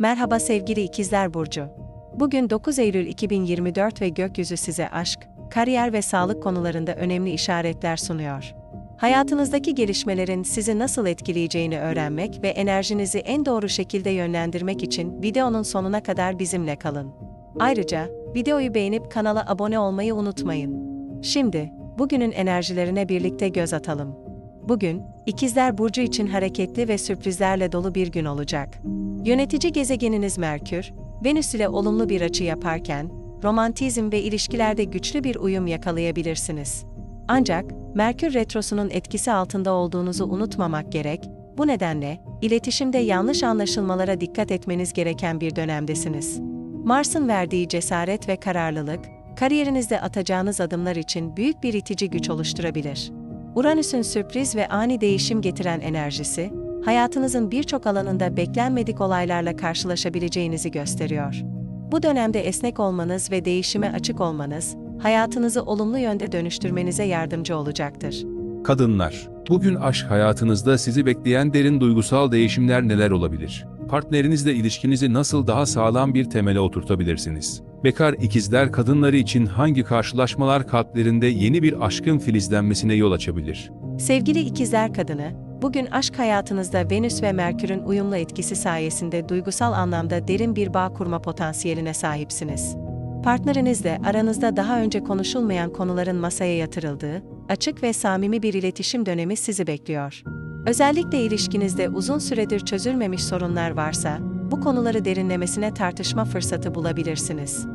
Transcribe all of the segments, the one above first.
Merhaba sevgili İkizler Burcu. Bugün 9 Eylül 2024 ve gökyüzü size aşk, kariyer ve sağlık konularında önemli işaretler sunuyor. Hayatınızdaki gelişmelerin sizi nasıl etkileyeceğini öğrenmek ve enerjinizi en doğru şekilde yönlendirmek için videonun sonuna kadar bizimle kalın. Ayrıca videoyu beğenip kanala abone olmayı unutmayın. Şimdi bugünün enerjilerine birlikte göz atalım. Bugün, İkizler Burcu için hareketli ve sürprizlerle dolu bir gün olacak. Yönetici gezegeniniz Merkür, Venüs ile olumlu bir açı yaparken, romantizm ve ilişkilerde güçlü bir uyum yakalayabilirsiniz. Ancak, Merkür Retrosu'nun etkisi altında olduğunuzu unutmamak gerek, bu nedenle, iletişimde yanlış anlaşılmalara dikkat etmeniz gereken bir dönemdesiniz. Mars'ın verdiği cesaret ve kararlılık, kariyerinizde atacağınız adımlar için büyük bir itici güç oluşturabilir. Uranüs'ün sürpriz ve ani değişim getiren enerjisi, hayatınızın birçok alanında beklenmedik olaylarla karşılaşabileceğinizi gösteriyor. Bu dönemde esnek olmanız ve değişime açık olmanız, hayatınızı olumlu yönde dönüştürmenize yardımcı olacaktır. Kadınlar, bugün aşk hayatınızda sizi bekleyen derin duygusal değişimler neler olabilir? Partnerinizle ilişkinizi nasıl daha sağlam bir temele oturtabilirsiniz? Bekar ikizler kadınları için hangi karşılaşmalar kalplerinde yeni bir aşkın filizlenmesine yol açabilir? Sevgili ikizler kadını, bugün aşk hayatınızda Venüs ve Merkür'ün uyumlu etkisi sayesinde duygusal anlamda derin bir bağ kurma potansiyeline sahipsiniz. Partnerinizle aranızda daha önce konuşulmayan konuların masaya yatırıldığı, açık ve samimi bir iletişim dönemi sizi bekliyor. Özellikle ilişkinizde uzun süredir çözülmemiş sorunlar varsa, bu konuları derinlemesine tartışma fırsatı bulabilirsiniz.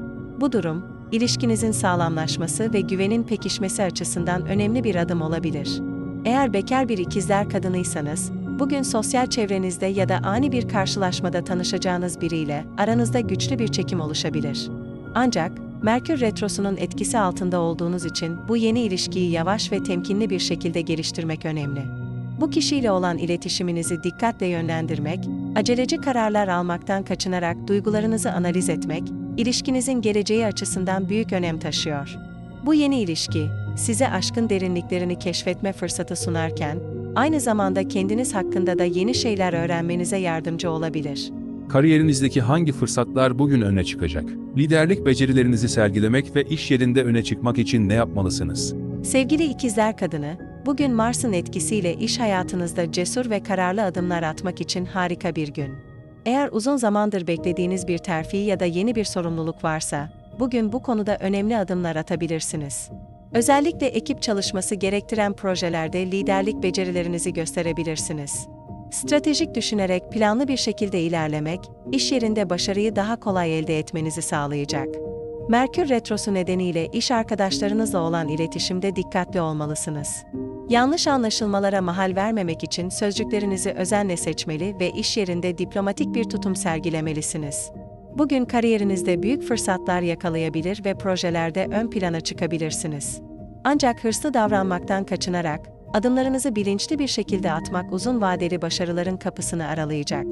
Bu durum, ilişkinizin sağlamlaşması ve güvenin pekişmesi açısından önemli bir adım olabilir. Eğer bekar bir ikizler kadınıysanız, bugün sosyal çevrenizde ya da ani bir karşılaşmada tanışacağınız biriyle aranızda güçlü bir çekim oluşabilir. Ancak, Merkür Retrosu'nun etkisi altında olduğunuz için bu yeni ilişkiyi yavaş ve temkinli bir şekilde geliştirmek önemli. Bu kişiyle olan iletişiminizi dikkatle yönlendirmek, aceleci kararlar almaktan kaçınarak duygularınızı analiz etmek, ilişkinizin geleceği açısından büyük önem taşıyor. Bu yeni ilişki, size aşkın derinliklerini keşfetme fırsatı sunarken, aynı zamanda kendiniz hakkında da yeni şeyler öğrenmenize yardımcı olabilir. Kariyerinizdeki hangi fırsatlar bugün öne çıkacak? Liderlik becerilerinizi sergilemek ve iş yerinde öne çıkmak için ne yapmalısınız? Sevgili ikizler kadını, bugün Mars'ın etkisiyle iş hayatınızda cesur ve kararlı adımlar atmak için harika bir gün. Eğer uzun zamandır beklediğiniz bir terfi ya da yeni bir sorumluluk varsa, bugün bu konuda önemli adımlar atabilirsiniz. Özellikle ekip çalışması gerektiren projelerde liderlik becerilerinizi gösterebilirsiniz. Stratejik düşünerek planlı bir şekilde ilerlemek, iş yerinde başarıyı daha kolay elde etmenizi sağlayacak. Merkür Retrosu nedeniyle iş arkadaşlarınızla olan iletişimde dikkatli olmalısınız. Yanlış anlaşılmalara mahal vermemek için sözcüklerinizi özenle seçmeli ve iş yerinde diplomatik bir tutum sergilemelisiniz. Bugün kariyerinizde büyük fırsatlar yakalayabilir ve projelerde ön plana çıkabilirsiniz. Ancak hırslı davranmaktan kaçınarak, adımlarınızı bilinçli bir şekilde atmak uzun vadeli başarıların kapısını aralayacak.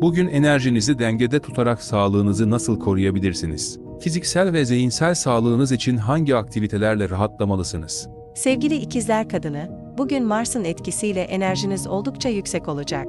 Bugün enerjinizi dengede tutarak sağlığınızı nasıl koruyabilirsiniz? Fiziksel ve zihinsel sağlığınız için hangi aktivitelerle rahatlamalısınız? Sevgili ikizler kadını, bugün Mars'ın etkisiyle enerjiniz oldukça yüksek olacak.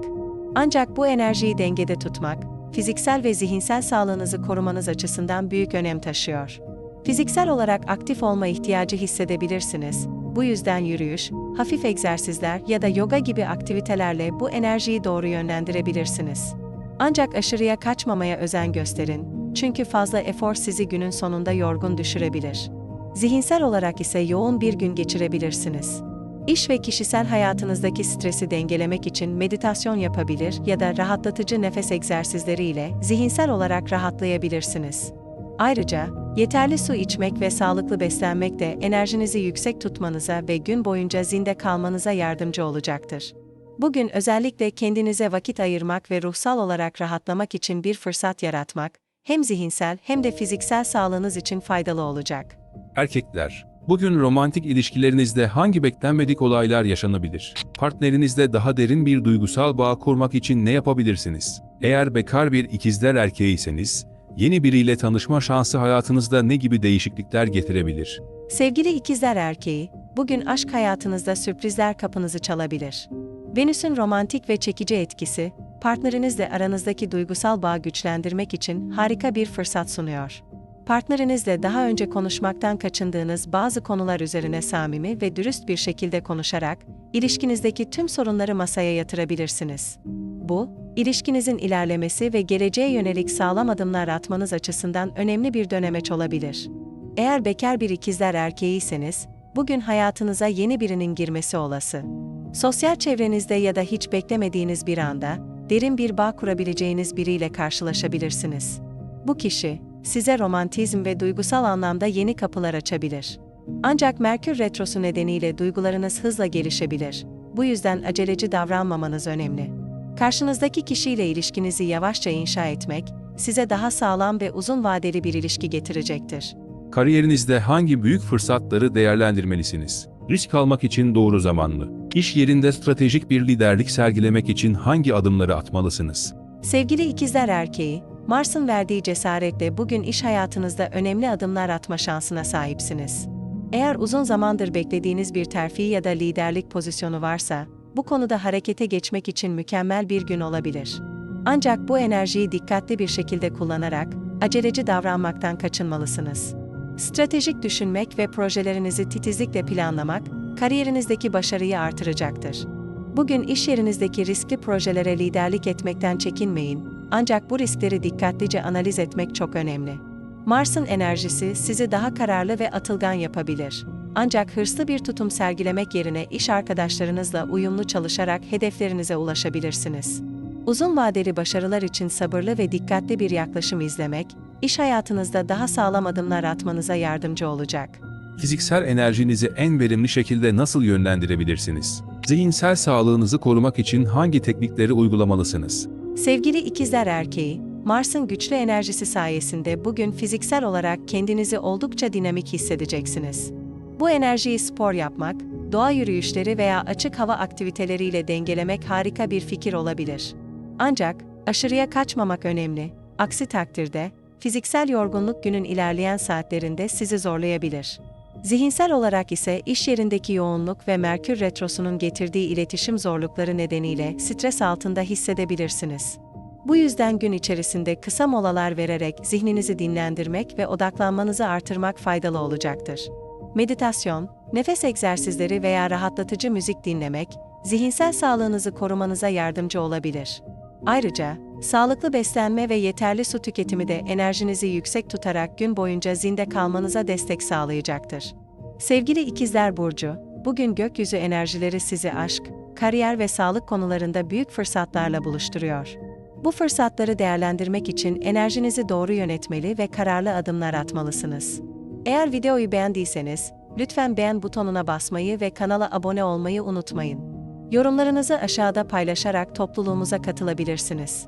Ancak bu enerjiyi dengede tutmak, fiziksel ve zihinsel sağlığınızı korumanız açısından büyük önem taşıyor. Fiziksel olarak aktif olma ihtiyacı hissedebilirsiniz. Bu yüzden yürüyüş, hafif egzersizler ya da yoga gibi aktivitelerle bu enerjiyi doğru yönlendirebilirsiniz. Ancak aşırıya kaçmamaya özen gösterin. Çünkü fazla efor sizi günün sonunda yorgun düşürebilir. Zihinsel olarak ise yoğun bir gün geçirebilirsiniz. İş ve kişisel hayatınızdaki stresi dengelemek için meditasyon yapabilir ya da rahatlatıcı nefes egzersizleri ile zihinsel olarak rahatlayabilirsiniz. Ayrıca, yeterli su içmek ve sağlıklı beslenmek de enerjinizi yüksek tutmanıza ve gün boyunca zinde kalmanıza yardımcı olacaktır. Bugün özellikle kendinize vakit ayırmak ve ruhsal olarak rahatlamak için bir fırsat yaratmak, hem zihinsel hem de fiziksel sağlığınız için faydalı olacak. Erkekler, bugün romantik ilişkilerinizde hangi beklenmedik olaylar yaşanabilir? Partnerinizle daha derin bir duygusal bağ kurmak için ne yapabilirsiniz? Eğer bekar bir ikizler erkeğiyseniz, yeni biriyle tanışma şansı hayatınızda ne gibi değişiklikler getirebilir? Sevgili ikizler erkeği, bugün aşk hayatınızda sürprizler kapınızı çalabilir. Venüs'ün romantik ve çekici etkisi, partnerinizle aranızdaki duygusal bağı güçlendirmek için harika bir fırsat sunuyor. Partnerinizle daha önce konuşmaktan kaçındığınız bazı konular üzerine samimi ve dürüst bir şekilde konuşarak, ilişkinizdeki tüm sorunları masaya yatırabilirsiniz. Bu, ilişkinizin ilerlemesi ve geleceğe yönelik sağlam adımlar atmanız açısından önemli bir dönemeç olabilir. Eğer bekar bir ikizler erkeğiyseniz, bugün hayatınıza yeni birinin girmesi olası. Sosyal çevrenizde ya da hiç beklemediğiniz bir anda, derin bir bağ kurabileceğiniz biriyle karşılaşabilirsiniz. Bu kişi, size romantizm ve duygusal anlamda yeni kapılar açabilir. Ancak Merkür Retrosu nedeniyle duygularınız hızla gelişebilir. Bu yüzden aceleci davranmamanız önemli. Karşınızdaki kişiyle ilişkinizi yavaşça inşa etmek, size daha sağlam ve uzun vadeli bir ilişki getirecektir. Kariyerinizde hangi büyük fırsatları değerlendirmelisiniz? Risk almak için doğru zaman mı? İş yerinde stratejik bir liderlik sergilemek için hangi adımları atmalısınız? Sevgili ikizler erkeği, Mars'ın verdiği cesaretle bugün iş hayatınızda önemli adımlar atma şansına sahipsiniz. Eğer uzun zamandır beklediğiniz bir terfi ya da liderlik pozisyonu varsa, bu konuda harekete geçmek için mükemmel bir gün olabilir. Ancak bu enerjiyi dikkatli bir şekilde kullanarak, aceleci davranmaktan kaçınmalısınız. Stratejik düşünmek ve projelerinizi titizlikle planlamak, kariyerinizdeki başarıyı artıracaktır. Bugün iş yerinizdeki riskli projelere liderlik etmekten çekinmeyin, ancak bu riskleri dikkatlice analiz etmek çok önemli. Mars'ın enerjisi sizi daha kararlı ve atılgan yapabilir. Ancak hırslı bir tutum sergilemek yerine iş arkadaşlarınızla uyumlu çalışarak hedeflerinize ulaşabilirsiniz. Uzun vadeli başarılar için sabırlı ve dikkatli bir yaklaşım izlemek, iş hayatınızda daha sağlam adımlar atmanıza yardımcı olacak. Fiziksel enerjinizi en verimli şekilde nasıl yönlendirebilirsiniz? Zihinsel sağlığınızı korumak için hangi teknikleri uygulamalısınız? Sevgili ikizler erkeği, Mars'ın güçlü enerjisi sayesinde bugün fiziksel olarak kendinizi oldukça dinamik hissedeceksiniz. Bu enerjiyi spor yapmak, doğa yürüyüşleri veya açık hava aktiviteleriyle dengelemek harika bir fikir olabilir. Ancak aşırıya kaçmamak önemli. Aksi takdirde fiziksel yorgunluk günün ilerleyen saatlerinde sizi zorlayabilir. Zihinsel olarak ise iş yerindeki yoğunluk ve Merkür Retrosu'nun getirdiği iletişim zorlukları nedeniyle stres altında hissedebilirsiniz. Bu yüzden gün içerisinde kısa molalar vererek zihninizi dinlendirmek ve odaklanmanızı artırmak faydalı olacaktır. Meditasyon, nefes egzersizleri veya rahatlatıcı müzik dinlemek, zihinsel sağlığınızı korumanıza yardımcı olabilir. Ayrıca, sağlıklı beslenme ve yeterli su tüketimi de enerjinizi yüksek tutarak gün boyunca zinde kalmanıza destek sağlayacaktır. Sevgili İkizler Burcu, bugün gökyüzü enerjileri sizi aşk, kariyer ve sağlık konularında büyük fırsatlarla buluşturuyor. Bu fırsatları değerlendirmek için enerjinizi doğru yönetmeli ve kararlı adımlar atmalısınız. Eğer videoyu beğendiyseniz, lütfen beğen butonuna basmayı ve kanala abone olmayı unutmayın. Yorumlarınızı aşağıda paylaşarak topluluğumuza katılabilirsiniz.